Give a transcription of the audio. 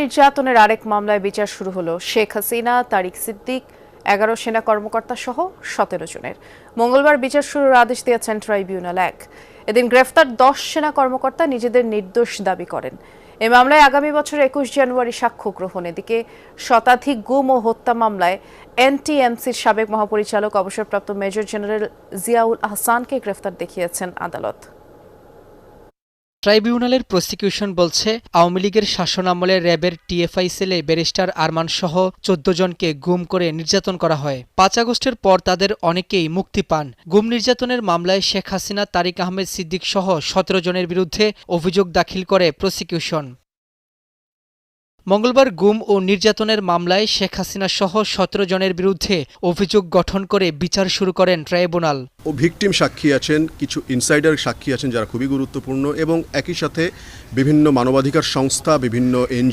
নির্যাতনের আরেক মামলায় বিচার শুরু হলো শেখ হাসিনা, তারিক সিদ্দিক, এগারো সেনা কর্মকর্তা সহ সতেরো জনের। মঙ্গলবার বিচার শুরুর আদেশ দিয়েছেন ট্রাইব্যুনাল এক। এদিন গ্রেফতার দশ সেনা কর্মকর্তা নিজেদের নির্দোষ দাবি করেন। এ মামলায় আগামী বছর একুশ জানুয়ারি সাক্ষ্য গ্রহণ। এদিকে শতাধিক গুম ও হত্যা মামলায় এনটিএমসির সাবেক মহাপরিচালক, অবসরপ্রাপ্ত মেজর জেনারেল জিয়াউল আহসানকে গ্রেফতার দেখিয়েছেন আদালত। ট্রাইব্যুনালের প্রসিকিউশন বলছে, আওয়ামী লীগের শাসনামলে র্যাবের টিএফআই সেলে ব্যারিস্টার আরমান সহ চোদ্দ জনকে গুম করে নির্যাতন করা হয়। পাঁচ আগস্টের পর তাদের অনেকেই মুক্তি পান। গুম নির্যাতনের মামলায় শেখ হাসিনা, তারিক আহমেদ সিদ্দিক সহ সতেরো জনের বিরুদ্ধে অভিযোগ দাখিল করে প্রসিকিউশন। মঙ্গলবার গুম ও নির্যাতনের মামলায় শেখ হাসিনা সহ সতেরো জনের বিরুদ্ধে অভিযোগ গঠন করে বিচার শুরু করেন ট্রাইব্যুনাল। ও ভিকটিম সাক্ষী আছেন, কিছু ইনসাইডার সাক্ষী আছেন যারা খুবই গুরুত্বপূর্ণ এবং একই সাথে বিভিন্ন মানবাধিকার সংস্থা, বিভিন্ন এনজিও